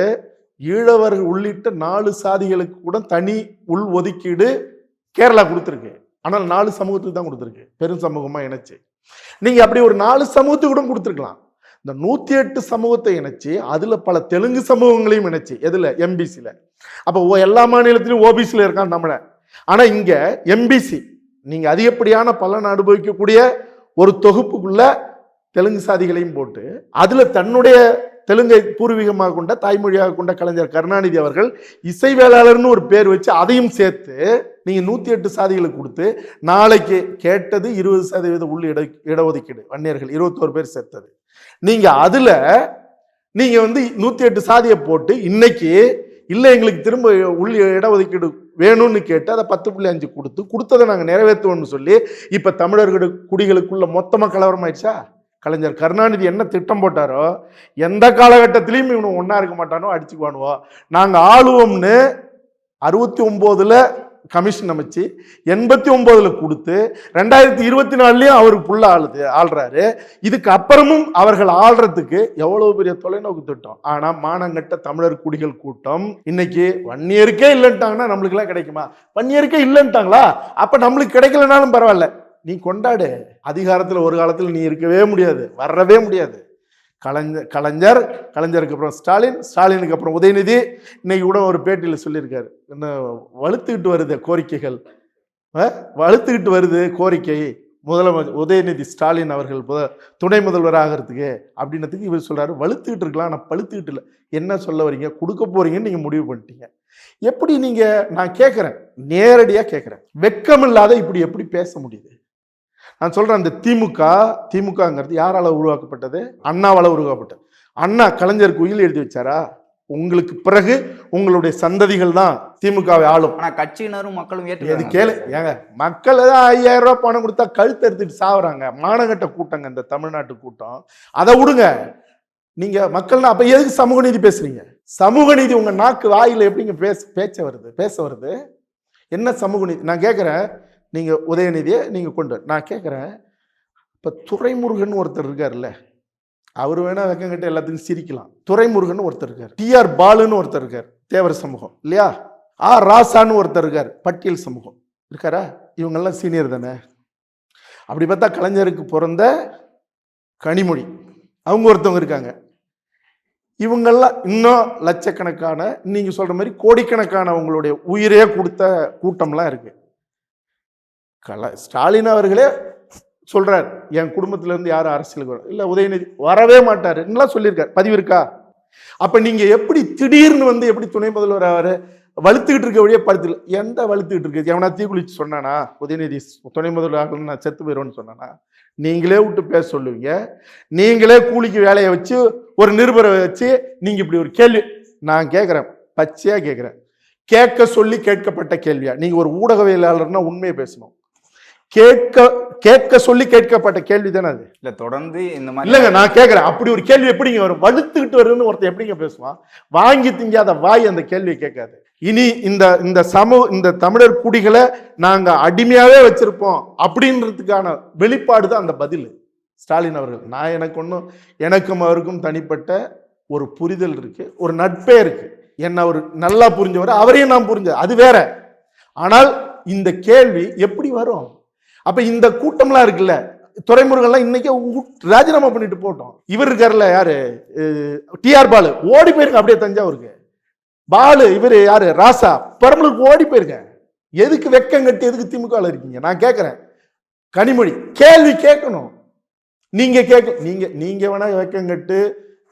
ஈழவர்கள் உள்ளிட்ட நாலு சாதிகளுக்கு கூட தனி உள் ஒதுக்கீடு கேரளா கொடுத்துருக்கு. ஆனால் நாலு சமூகத்துக்கு தான் கொடுத்துருக்கு. பெரும் சமூகமா இணைச்சு. நீங்க அப்படி ஒரு நாலு சமூகத்துக்கு கூட கொடுத்துருக்கலாம். இந்த நூத்தி எட்டு சமூகத்தை இணைச்சு அதுல பல தெலுங்கு சமூகங்களையும் இணைச்சு. எதுல? எம்பிசியில அப்போ ஓ- எல்லா மாநிலத்திலும் ஓபிசியில இருக்கான் தமிழன். ஆனா இங்க எம்பிசி நீங்க அதிகப்படியான பலன் அனுபவிக்கக்கூடிய ஒரு தொகுப்புக்குள்ள தெலுங்கு சாதிகளையும் போட்டு அதுல தன்னுடைய தெலுங்கை பூர்வீகமாக கொண்ட தாய்மொழியாக கொண்ட கலைஞர் கருணாநிதி அவர்கள் இசை வேளாளர்னு ஒரு பேர் வச்சு அதையும் சேர்த்து நீங்கள் நூற்றி எட்டு சாதிகளுக்கு கொடுத்து நாளைக்கு கேட்டது இருபது சதவீத உள் இட இடஒதுக்கீடு வன்னியர்கள் இருபத்தோரு பேர் சேர்த்தது. நீங்கள் அதில் நீங்கள் வந்து நூற்றி எட்டு சாதியை போட்டு இன்னைக்கு இல்லை எங்களுக்கு திரும்ப உள் இடஒதுக்கீடு வேணும்னு கேட்டு அதை பத்து புள்ளி அஞ்சு கொடுத்து கொடுத்ததை நாங்கள் நிறைவேற்றுவோம்னு சொல்லி இப்போ தமிழர்கள் குடிகளுக்குள்ள மொத்தமாக கலவரம் ஆயிடுச்சா கலைஞர் கருணாநிதி என்ன திட்டம் போட்டாரோ எந்த காலகட்டத்திலையும் இவனு ஒன்றா இருக்க மாட்டானோ அடிச்சுக்குவானுவோ. நாங்கள் ஆளுவோம்னு அறுபத்தி ஒம்போதில் கமிஷன் அமைச்சு எண்பத்தி ஒம்போதில் கொடுத்து ரெண்டாயிரத்தி இருபத்தி நாலுலேயும் அவருக்கு புள்ள ஆளுது ஆள்றாரு. இதுக்கு அப்புறமும் அவர்கள் ஆள்றதுக்கு எவ்வளோ பெரிய தொலைநோக்கு திட்டம்? ஆனால் மானங்கட்ட தமிழர் குடிகள் கூட்டம் இன்னைக்கு வன்னியருக்கே இல்லைன்ட்டாங்கன்னா நம்மளுக்கெல்லாம் கிடைக்குமா? வன்னியருக்கே இல்லைன்ட்டாங்களா? அப்போ நம்மளுக்கு கிடைக்கலனாலும் பரவாயில்ல. நீ கொண்டாடு. அதிகாரத்தில் ஒரு காலத்தில் நீ இருக்கவே முடியாது. வரவே முடியாது. கலைஞர் கலைஞர் கலைஞருக்கு அப்புறம் ஸ்டாலின் ஸ்டாலினுக்கு அப்புறம் உதயநிதி. இன்னைக்கு கூட ஒரு பேட்டியில் சொல்லியிருக்காரு. என்ன வலுத்துக்கிட்டு வருது கோரிக்கைகள். வலுத்துக்கிட்டு வருது கோரிக்கை. முதலமைச்சர் உதயநிதி ஸ்டாலின் அவர்கள் புத- துணை முதல்வர் ஆகிறதுக்கு அப்படின்னதுக்கு இவர் சொல்கிறாரு வலுத்துக்கிட்டு இருக்கலாம் ஆனால் பழுத்துக்கிட்டு இல்லை. என்ன சொல்ல வரீங்க? கொடுக்க போறீங்கன்னு நீங்கள் முடிவு பண்ணிட்டீங்க. எப்படி நீங்கள் நான் கேட்குறேன் நேரடியாக கேட்குறேன் வெக்கம் இல்லாத இப்படி எப்படி பேச முடியுது? நான் சொல்றேன் அந்த திமுக திமுகங்கிறது யாரால உருவாக்கப்பட்டது? அண்ணாவால உருவாக்கப்பட்டது. அண்ணா கலைஞருக்கு உயில் எழுதி வச்சாரா? உங்களுக்கு பிறகு உங்களுடைய சந்ததிகள் தான் திமுகவை ஆளும். ஆனா கட்சியினரும் மக்களும் இது ஏற்றுக்கிறாங்க கேளு ஏங்க மக்கள் ஏதாவது ஐயாயிரம் ரூபாய் பணம் கொடுத்தா கழுத்து எடுத்துட்டு சாவுறாங்க. மானகட்ட கூட்டங்க இந்த தமிழ்நாட்டு கூட்டம். அதை விடுங்க. நீங்க மக்கள்னா அப்ப எதுக்கு சமூக நீதி பேசுறீங்க? சமூக நீதி உங்க நாக்கு வாயில எப்படிங்க பேச பேச்ச வருது? பேச வருது? என்ன சமூக நீதி? நான் கேட்குறேன் நீங்க உதயநிதியை நீங்க கொண்டு நான் கேட்குறேன் இப்ப துரைமுருகன் ஒருத்தர் இருக்கார்ல அவர் வேணா வெக்கங்கிட்ட எல்லாத்துக்கும் சிரிக்கலாம். துறைமுருகன் ஒருத்தர் இருக்கார். டிஆர் பாலுன்னு ஒருத்தர் இருக்கார் தேவர் சமூகம் இல்லையா? ஆ ராசான்னு ஒருத்தர் இருக்கார் பட்டியல் சமூகம். இருக்காரா? இவங்கெல்லாம் சீனியர் தானே? அப்படி பார்த்தா கலைஞருக்கு பிறந்த கனிமொழி அவங்க ஒருத்தவங்க இருக்காங்க. இவங்கெல்லாம் இன்னும் லட்சக்கணக்கான நீங்கள் சொல்கிற மாதிரி கோடிக்கணக்கான அவங்களுடைய உயிரே கொடுத்த கூட்டம்லாம் இருக்குது கல ஸ்டாலின் அவர்களே சொல்கிறார் என் குடும்பத்திலேருந்து யாரும் அரசியலுக்கு வர இல்லை உதயநிதி வரவே மாட்டாரு. சொல்லியிருக்கார் சொல்லியிருக்காரு. பதிவு இருக்கா? அப்போ நீங்கள் எப்படி திடீர்னு வந்து எப்படி துணை முதல்வர் ஆவார் வலுத்துக்கிட்டு இருக்க வழியே படுத்துல எந்த வலுத்துக்கிட்டு இருக்கு? எவனா தீக்குளிச்சு சொன்னானா? உதயநிதி துணை முதல்வர் ஆகணும்னு நான் செத்து போயிடுவேன்னு சொன்னானா? நீங்களே விட்டு பேச சொல்லுவீங்க. நீங்களே கூலிக்கு வேலையை வச்சு ஒரு நிருபரை வச்சு நீங்கள் இப்படி ஒரு கேள்வி நான் கேட்குறேன் பச்சையாக கேட்குறேன் கேட்க சொல்லி கேட்கப்பட்ட கேள்வியா? நீங்கள் ஒரு ஊடகவியலாளர்னா உண்மையை பேசணும். கேட்க கேட்க சொல்லி கேட்கப்பட்ட கேள்வி தானே அது? இல்ல தொடர்ந்து இந்த மாதிரி இல்லைங்க நான் கேட்குறேன். அப்படி ஒரு கேள்வி எப்படிங்க வரும்? வலுத்துக்கிட்டு வருதுன்னு ஒருத்தன் எப்படிங்க பேசுவான்? வாங்கி திங்காத வாய் அந்த கேள்வியை கேட்காது. இனி இந்த இந்த சமூக இந்த தமிழர் குடிகளை நாங்க அடிமையாவே வச்சிருப்போம் அப்படின்றதுக்கான வெளிப்பாடு தான் அந்த பதில். ஸ்டாலின் அவர்கள் நான் எனக்கு ஒன்றும் எனக்கும் அவருக்கும் தனிப்பட்ட ஒரு புரிதல் இருக்கு ஒரு நட்பே இருக்கு. என்ன அவர் நல்லா புரிஞ்சவர் அவரையும் நான் புரிஞ்ச அது வேற. ஆனால் இந்த கேள்வி எப்படி வரும்? அப்ப இந்த கூட்டம்லாம் இருக்குல்ல துறைமுருகன்லாம் இன்னைக்கு ராஜினாமா பண்ணிட்டு போட்டோம். இவர் இருக்காருல்ல யாரு? டிஆர் பாலு. ஓடி போயிருங்க அப்படியே தஞ்சாவூருக்கு. பாலு இவர் யாரு? ராசா. பெரம்பலூருக்கு ஓடி போயிருங்க எதுக்கு வெக்கம் கட்டி எதுக்கு திமுக இருக்கீங்க? நான் கேட்கறேன் கனிமொழி கேள்வி கேட்கணும். நீங்க கேட்க நீங்க நீங்க வேணா வெக்கம் கட்டு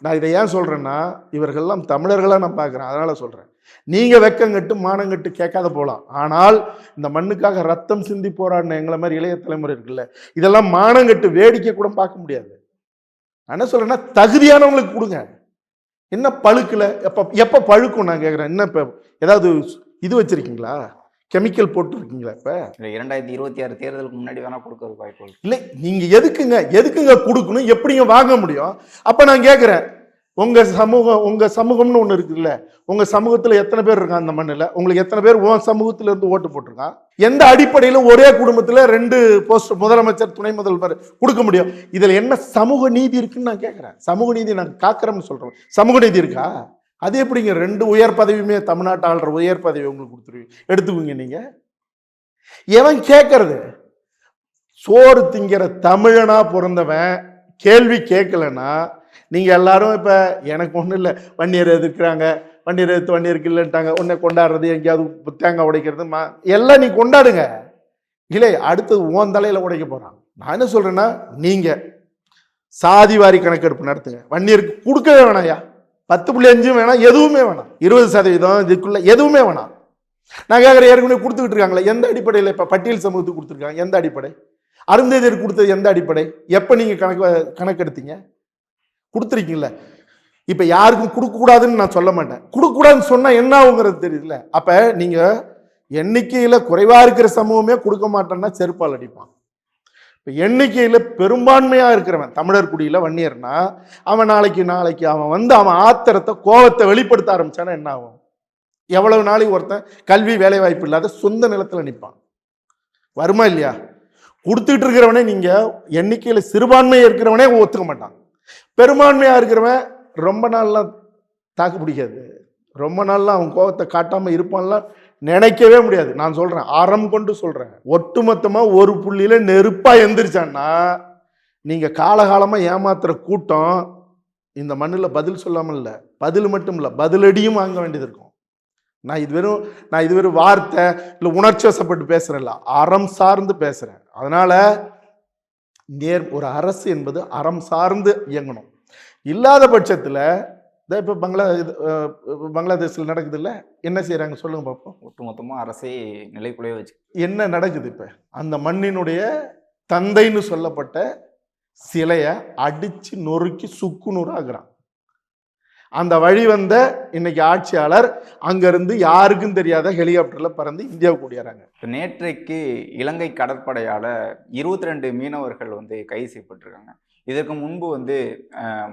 நான் இதை ஏன் சொல்கிறேன்னா இவர்கள்லாம் தமிழர்களாக நான் பார்க்குறேன் அதனால் சொல்கிறேன் நீங்கள் வெக்கங்கட்டு மானங்கட்டு கேட்காத போகலாம் ஆனால் இந்த மண்ணுக்காக ரத்தம் சிந்தி போராடின எங்களை மாதிரி இளைய தலைமுறை இருக்குல்ல இதெல்லாம் மானங்கட்டு வேடிக்கை கூட பார்க்க முடியாது. நான் என்ன சொல்கிறேன்னா தகுதியானவங்களுக்கு கொடுங்க. என்ன பழுக்கல எப்போ எப்போ பழுக்கும் நான் கேட்குறேன். என்ன இப்போ ஏதாவது இது வச்சுருக்கீங்களா? கெமிக்கல் போட்டு இருக்கீங்களா இப்போ இரண்டாயிரத்தி இருபத்தி ஆறு தேர்தலுக்கு முன்னாடி வேணா கொடுக்கறதுக்கு வாய்ப்பு இல்லை நீங்க எதுக்குங்க எதுக்குங்க கொடுக்கணும் எப்படிங்க வாங்க முடியும்? அப்ப நான் கேட்குறேன் உங்க சமூகம் உங்க சமூகம்னு ஒண்ணு இருக்குல்ல உங்க சமூகத்துல எத்தனை பேர் இருக்கான் அந்த மண்ணுல? உங்களுக்கு எத்தனை பேர் உன் சமூகத்துல இருந்து ஓட்டு போட்டிருக்கான்? எந்த அடிப்படையில ஒரே குடும்பத்துல ரெண்டு போஸ்ட் முதலமைச்சர் துணை முதல்வர் கொடுக்க முடியும்? இதுல என்ன சமூக நீதி இருக்குன்னு நான் கேட்கறேன் சமூக நீதி நான் காக்கிறோம்னு சொல்றேன் சமூக நீதி இருக்கா? அது எப்படிங்க? ரெண்டு உயர் பதவியுமே தமிழ்நாட்டு ஆள்ற உயர் பதவி உங்களுக்கு கொடுத்துருவீங்க. எடுத்துக்குங்க நீங்கள் எவன் கேட்கறது சோறு திங்கிற தமிழனா பிறந்தவன் கேள்வி கேட்கலன்னா நீங்கள் எல்லாரும் இப்போ எனக்கு ஒன்றும் இல்லை. வன்னியர் எதிர்க்கிறாங்க. வன்னியர் எடுத்து வன்னியருக்கு இல்லைன்ட்டாங்க உன்னை கொண்டாடுறது எங்கேயாவது தேங்காய் உடைக்கிறது மா எல்லாம் நீ கொண்டாடுங்க. இல்லை அடுத்தது உன் தலையில் உடைக்க போகிறான் நான் என்ன சொல்கிறேன்னா நீங்கள் சாதிவாரி கணக்கெடுப்பு நடத்துங்க. வன்னியருக்கு கொடுக்கவே வேணாயா பத்து புள்ளி அஞ்சும் வேணாம் எதுவுமே வேணாம். இருபது சதவீதம் இதுக்குள்ள எதுவுமே வேணாம். நான் கேட்குற ஏற்கனவே கொடுத்துக்கிட்டு இருக்காங்களே எந்த அடிப்படையில் இப்போ பட்டியல் சமூகத்துக்கு கொடுத்துருக்காங்க எந்த அடிப்படை? அருந்ததியர் கொடுத்தது எந்த அடிப்படை? எப்போ நீங்கள் கணக்கு கணக்கெடுத்தீங்க? கொடுத்துருக்கீங்களே இப்போ யாருக்கும் கொடுக்கக்கூடாதுன்னு நான் சொல்ல மாட்டேன். கொடுக்கக்கூடாதுன்னு சொன்னால் என்ன ஆகுங்கிறது தெரியுதுல்ல. அப்போ நீங்கள் எண்ணிக்கையில் குறைவாக இருக்கிற சமூகமே கொடுக்க மாட்டேன்னா செருப்பால் அடிப்பான். இப்போ எண்ணிக்கையில் பெரும்பான்மையாக இருக்கிறவன் தமிழர் குடியில் வன்னியர்னா அவன் நாளைக்கு நாளைக்கு அவன் வந்து அவன் ஆத்திரத்தை கோவத்தை வெளிப்படுத்த ஆரம்பிச்சானா என்ன ஆகும்? எவ்வளவு நாளைக்கு ஒருத்தன் கல்வி வேலைவாய்ப்பு இல்லாத சொந்த நிலத்தில் நிற்பான் வருமா இல்லையா? கொடுத்துட்டு இருக்கிறவனே நீங்கள் எண்ணிக்கையில் சிறுபான்மையா இருக்கிறவனே ஒத்துக்க மாட்டான். பெரும்பான்மையாக இருக்கிறவன் ரொம்ப நாள்லாம் தாக்கு பிடிக்காது. ரொம்ப நாள்லாம் அவன் கோவத்தை காட்டாமல் இருப்பான்லாம் நினைக்கவே முடியாது. நான் சொல்றேன் அறம் கொண்டு சொல்றேன். ஒட்டுமொத்தமா ஒரு புள்ளியில நெருப்பா எந்திரிச்சான்னா நீங்க காலகாலமா ஏமாத்துற கூட்டம் இந்த மண்ணில் பதில் சொல்லாமல் இல்லை. பதில் மட்டும் இல்லை பதிலடியும் வாங்க வேண்டியது இருக்கும். நான் இது வெறும் நான் இது வெறும் வார்த்தை இல்லை உணர்ச்சி வசப்பட்டு பேசுறேன்ல அறம் சார்ந்து பேசுறேன். அதனால நேர் ஒரு அரசு என்பது அறம் சார்ந்து இயங்கணும். இல்லாத பட்சத்தில் இந்த இப்போ பங்களா இது, பங்களாதேஷில் நடக்குதுல்ல என்ன செய்கிறாங்க சொல்லுங்க பார்ப்போம் ஒட்டுமொத்தமாக அரசே நிலைக்குள்ளே வச்சு. என்ன நடக்குது இப்போ? அந்த மண்ணினுடைய தந்தைன்னு சொல்லப்பட்ட சிலையை அடிச்சு நொறுக்கி சுக்கு நூறாகிறான் அந்த வழி வந்த இன்னைக்கு ஆட்சியாளர் அங்கிருந்து யாருக்கும் தெரியாத ஹெலிகாப்டர்ல பறந்து இந்தியாவுக்கு கூடியறாங்க இப்போ நேற்றைக்கு இலங்கை கடற்படையால் இருபத்தி ரெண்டு மீனவர்கள் வந்து கைது செய்யப்பட்டிருக்காங்க. இதற்கு முன்பு வந்து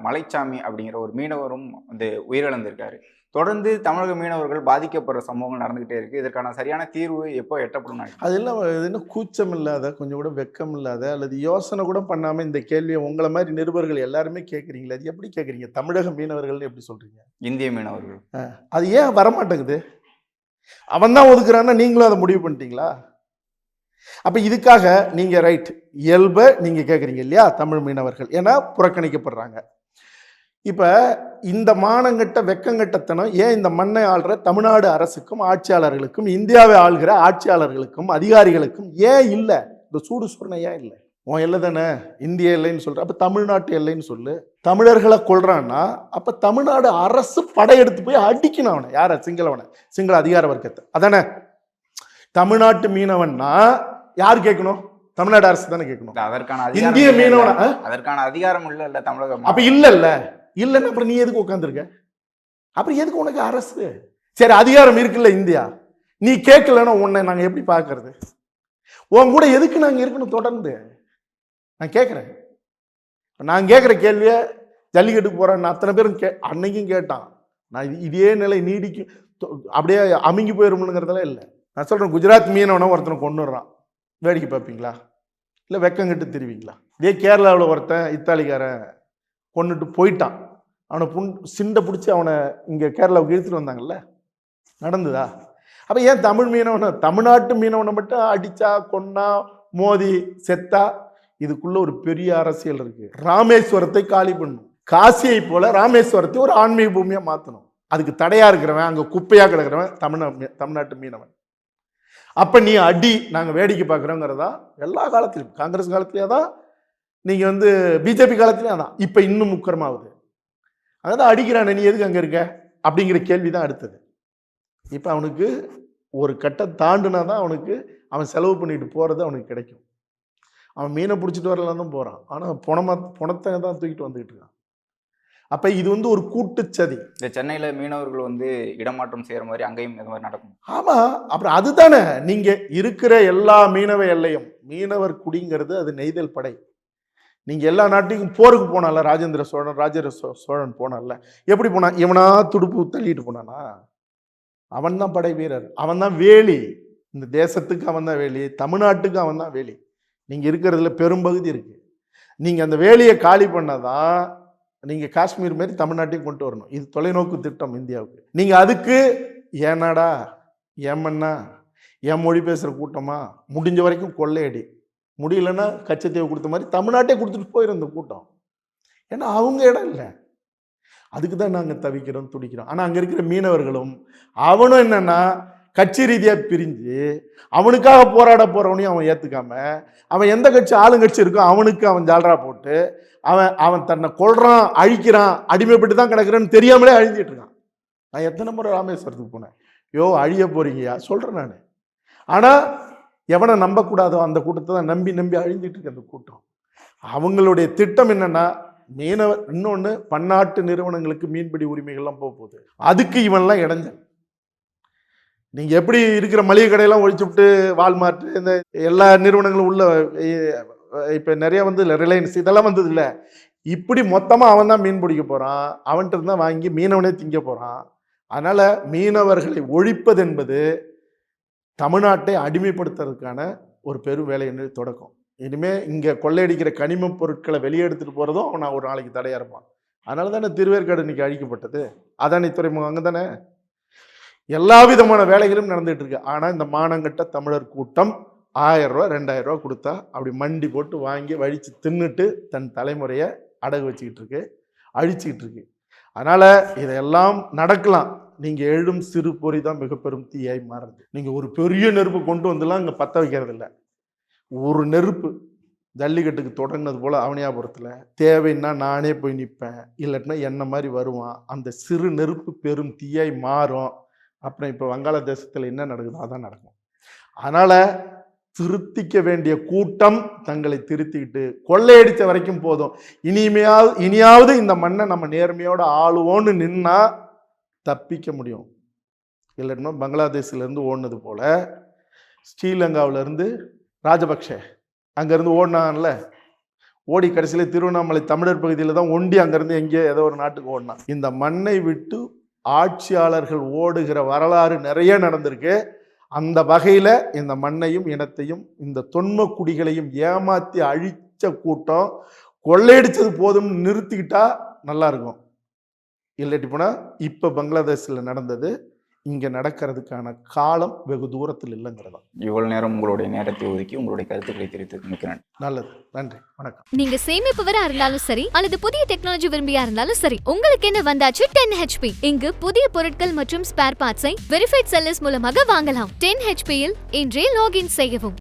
மலைச்சாமி அப்படிங்கிற ஒரு மீனவரும் வந்து உயிரிழந்திருக்காரு. தொடர்ந்து தமிழக மீனவர்கள் பாதிக்கப்படுற சம்பவங்கள் நடந்துகிட்டே இருக்கு. இதற்கான சரியான தீர்வு எப்போ எட்டப்படும் நினைக்கிறீங்க? அதெல்லாம் இது என்ன கூச்சம் இல்லாத கொஞ்சம் கூட வெக்கம் இல்லாத அல்லது யோசனை கூட பண்ணாம இந்த கேள்வியை உங்களை மாதிரி நிருபர்கள் எல்லாருமே கேட்குறீங்களே அது எப்படி கேட்குறீங்க தமிழக மீனவர்கள்னு எப்படி சொல்றீங்க? இந்திய மீனவர்கள். அது ஏன் வரமாட்டேங்குது? அவன் தான் ஒதுக்குறான்னா நீங்களும் அதை முடிவு பண்ணிட்டீங்களா? அப்போ இதுக்காக நீங்கள் ரைட் இயல்பை நீங்கள் கேட்குறீங்க இல்லையா? தமிழ் மீனவர்கள். ஏன்னா புறக்கணிக்கப்படுறாங்க. இப்போ இந்த மானங்கட்ட வெக்கங்கட்டத்தனம் ஏன் இந்த மண்ணை ஆள்ற தமிழ்நாடு அரசுக்கும் ஆட்சியாளர்களுக்கும் இந்தியாவை ஆள்கிற ஆட்சியாளர்களுக்கும் அதிகாரிகளுக்கும் ஏன் இல்லை? இந்த சூடு சொரணை ஏன் இல்லை? உன் எல்லை தானே? இந்திய எல்லைன்னு சொல்கிற அப்போ தமிழ்நாட்டு எல்லைன்னு சொல்லு. தமிழர்களை கொள்றான்னா அப்போ தமிழ்நாடு அரசு படையெடுத்து போய் அடிக்கணும் அவனை. யாரை? சிங்களவனை. சிங்கள அதிகார வர்க்கத்தை. அதானே? தமிழ்நாட்டு மீனவன்னா யார் கேட்கணும்? தமிழ்நாடு அரசு தானே கேட்கணும். இல்ல, அதற்கான இந்திய இல்ல. மீனவன? அதற்கான அதிகாரம் இல்ல இல்ல தமிழக அப்ப இல்லல்ல. இல்லைன்னா அப்புறம் நீ எதுக்கு உட்காந்துருக்க அப்புறம் எதுக்கு உனக்கு அரசு? சரி அதிகாரம் இருக்குல்ல இந்தியா. நீ கேட்கலன்னா உன்னை நாங்க எப்படி பார்க்கறது? உன் கூட எதுக்கு நாங்க இருக்கணும் தொடர்ந்து? நான் கேட்குறேன். நான் கேட்குற கேள்வியை ஜல்லிக்கட்டுக்கு போறேன். அத்தனை பேரும் கே அன்னைக்கும் கேட்டான். நான் இது- நிலை நீடிக்கும் அப்படியே அமுங்கி போயிருமுங்கிறதெல்லாம் இல்லை. நான் சொல்றேன் குஜராத் மீனவனை ஒருத்தனை கொண்டு வர்றான் வேடிக்கை பார்ப்பீங்களா? இல்லை வெக்கங்கிட்டு திருவீங்களா? இதே கேரளாவில் ஒருத்தன் இத்தாலிக்காரன் கொண்டுட்டு போயிட்டான். அவனை புண் சிண்டை பிடிச்சி அவனை இங்கே கேரளாவுக்கு இழுத்துட்டு வந்தாங்கல்ல? நடந்ததா? அப்போ ஏன் தமிழ் மீனவனை தமிழ்நாட்டு மீனவனை மட்டும் அடிச்சா கொன்னா மோதி செத்தா? இதுக்குள்ள ஒரு பெரிய அரசியல் இருக்கு. ராமேஸ்வரத்தை காலி பண்ணும். காசியை போல ராமேஸ்வரத்தை ஒரு ஆன்மீக பூமியாக மாற்றணும் அதுக்கு தடையாக இருக்கிறவன் அங்கே குப்பையாக கிடக்கிறவன் தமிழ் தமிழ்நாட்டு மீனவன். அப்ப நீ அடி நாங்க வேடிக்கை பார்க்குறோங்கிறதா? எல்லா காலத்திலும் காங்கிரஸ் காலத்திலேயே தான் நீங்க வந்து பிஜேபி காலத்திலேயே தான் இப்ப இன்னும் முக்கரமாகுது. தான் அடிக்கிறானே நீ எதுக்கு அங்க இருக்க? அப்படிங்கிற கேள்வி தான் அடுத்தது. இப்போ அவனுக்கு ஒரு கட்டம் தாண்டுனா தான் அவனுக்கு அவன் செலவு பண்ணிட்டு போறது அவனுக்கு கிடைக்கும். அவன் மீனை பிடிச்சிட்டு வரலாம் தான் போறான். ஆனா புணமா புணத்தை தான் தூக்கிட்டு வந்துகிட்டு இருக்கான். அப்ப இது வந்து ஒரு கூட்டுச்சதி. இந்த சென்னையில மீனவர்கள் வந்து இடமாற்றம் செய்யற மாதிரி அங்கேயும் இது மாதிரி நடக்கும். ஆமா அப்புறம் அதுதானே. நீங்க இருக்கிற எல்லா மீனவ எல்லையும் மீனவர் குடிங்கிறது அது நெய்தல் படை. நீங்க எல்லா நாட்டுக்கும் போருக்கு போனால ராஜேந்திர சோழன் ராஜேந்திர சோ- சோழன் போனான்ல. எப்படி போனான்? இவனா துடுப்பு தள்ளிட்டு போனானா? அவன் தான் படை வீரர். அவன் தான் வேலி. இந்த தேசத்துக்கு அவன் தான் வேலி. தமிழ்நாட்டுக்கு அவன் தான் வேலி. நீங்க இருக்கிறதுல பெரும்பகுதி இருக்கு. நீங்க அந்த வேலியை காலி பண்ணாதான் நீங்கள் காஷ்மீர் மாதிரி தமிழ்நாட்டையும் கொண்டு வரணும். இது தொலைநோக்கு திட்டம் இந்தியாவுக்கு. நீங்கள் அதுக்கு ஏனாடா? ஏமண்ணா என் மொழி பேசுகிற கூட்டமா? முடிஞ்ச வரைக்கும் கொள்ளையடி. முடியலன்னா கச்சத்தீவை கொடுத்த மாதிரி தமிழ்நாட்டே கொடுத்துட்டு போயிருந்த இந்த கூட்டம். ஏன்னா அவங்க இடம் இல்லை. அதுக்கு தான் நாங்கள் தவிக்கிறோம் துடிக்கிறோம். ஆனால் அங்கே இருக்கிற மீனவர்களும் அவனும் என்னென்னா கட்சி ரீதியாக பிரிஞ்சு அவனுக்காக போராட போகிறவனையும் அவன் ஏற்றுக்காம அவன் எந்த கட்சி ஆளுங்கட்சி இருக்கோ அவனுக்கு அவன் ஜாலரா போட்டு அவன் அவன் தன்னை கொள்றான் அழிக்கிறான் அடிமைப்பட்டு தான் கிடக்குறேன்னு தெரியாமலே அழிஞ்சிட்டு இருக்கான். நான் எத்தனை முறை ராமேஸ்வரத்துக்கு போனேன். யோ அழிய போறீங்கயா சொல்கிறேன் நான். ஆனால் எவனை நம்பக்கூடாதோ அந்த கூட்டத்தை தான் நம்பி நம்பி அழிஞ்சிட்டு இருக்கு அந்த கூட்டம். அவங்களுடைய திட்டம் என்னன்னா மீனவ இன்னொன்று பன்னாட்டு நிறுவனங்களுக்கு மீன்பிடி உரிமைகள்லாம் போக போகுது. அதுக்கு இவன்லாம் இடைஞ்சன் நீங்க எப்படி இருக்கிற மளிகை கடையெல்லாம் ஒழிச்சு விட்டு வால்மார்ட் இந்த எல்லா நிறுவனங்களும் உள்ள இப்போ இப்ப நிறைய வந்து ரிலையன்ஸ் இதெல்லாம் வந்தது இல்ல. இப்படி மொத்தமா அவன் தான் மீன் பிடிக்க போறான். அவன்கிட்ட இருந்தா வாங்கி மீனவனே திங்க போறான். அதனால மீனவர்களை ஒழிப்பது என்பது தமிழ்நாட்டை அடிமைப்படுத்துறதுக்கான ஒரு பெரும் வேலையினுடைய தொடக்கம். இனிமே இங்க கொள்ளையடிக்கிற கனிம பொருட்களை வெளியே எடுத்துகிட்டு போறதும் அவன் ஒரு நாளைக்கு தடையா இருப்பான். அதனால தானே திருவேற்காடு இன்னைக்கு அழிக்கப்பட்டது? அதானி துறைமுகம் அங்கே தானே எல்லா விதமான வேலைகளும் நடந்துட்டு இருக்கு ஆனா இந்த மானங்கட்ட தமிழர் கூட்டம் ஆயிரம் ரூபா ரெண்டாயிரம் ரூபா கொடுத்தா அப்படி மண்டி போட்டு வாங்கி வழித்து தின்னுட்டு தன் தலைமுறையை அடகு வச்சுக்கிட்டு இருக்கு அழிச்சுக்கிட்டு இருக்கு அதனால இதெல்லாம் நடக்கலாம். நீங்க எழும் சிறு பொறி தான் மிக பெரும் தீயாய் மாறுறது நீங்க ஒரு பெரிய நெருப்பு கொண்டு வந்துலாம் இங்க பத்த வைக்கிறது இல்லை ஒரு நெருப்பு ஜல்லிக்கட்டுக்கு தொடங்கினது போல அவனியாபுரத்தில் தேவைன்னா நானே போய் நிற்பேன் இல்லாட்டினா என்ன மாதிரி வருவான்? அந்த சிறு நெருப்பு பெரும் தீயாய் மாறும். அப்புறம் இப்போ வங்காளதேசத்தில் என்ன நடக்குதோ அதான் நடக்கும். அதனால் திருத்திக்க வேண்டிய கூட்டம் தங்களை திருத்திக்கிட்டு கொள்ளையடித்த வரைக்கும் போதும். இனிமையாவது இனியாவது இந்த மண்ணை நம்ம நேர்மையோடு ஆளுவோன்னு நின்னா தப்பிக்க முடியும். இல்லைன்னா பங்களாதேஷ்லேருந்து ஓடினது போல ஸ்ரீலங்காவிலேருந்து ராஜபக்ஷ அங்கேருந்து ஓடினான்ல. ஓடி கடைசியில் திருவண்ணாமலை தமிழர் பகுதியில் தான் ஒண்டி அங்கேருந்து எங்கேயோ ஏதோ ஒரு நாட்டுக்கு ஓடினான். இந்த மண்ணை விட்டு ஆட்சியாளர்கள் ஓடுகிற வரலாறு நிறைய நடந்திருக்கு. அந்த வகையில் இந்த மண்ணையும் இனத்தையும் இந்த தொன்ம குடிகளையும் ஏமாத்தி அழிச்ச கூட்டம் கொள்ளையடித்தது போதும்னு நிறுத்திக்கிட்டா நல்லாயிருக்கும் இல்லாட்டி போனால் இப்போ பங்களாதேஷில் நடந்தது. இங்கே நடக்கிறதுக்கான காலம் வெகு தூரத்தில் இல்லைங்கிறதா? இவ்வளவு நேரம் உங்களுடைய நேரத்தை ஒதுக்கி உங்களுடைய கருத்துக்களை தெரிவித்து மிக்க நன்றி. நல்லது. நன்றி. வணக்கம். நீங்க சேமிப்பவரா இருந்தாலும் சரி அல்லது புதிய டெக்னாலஜி விரும்பியா இருந்தாலும் சரி உங்களுக்கு என்ன வந்தாச்சு? டென் ஹெச்பி இங்கு புதிய பொருட்கள் மற்றும் ஸ்பேர் பார்ட்ஸை வெரிஃபைட் செல்லர்ஸ் மூலமாக வாங்கலாம். டென் ஹெச்பியில் இன்றே லாகின் செய்யவும்.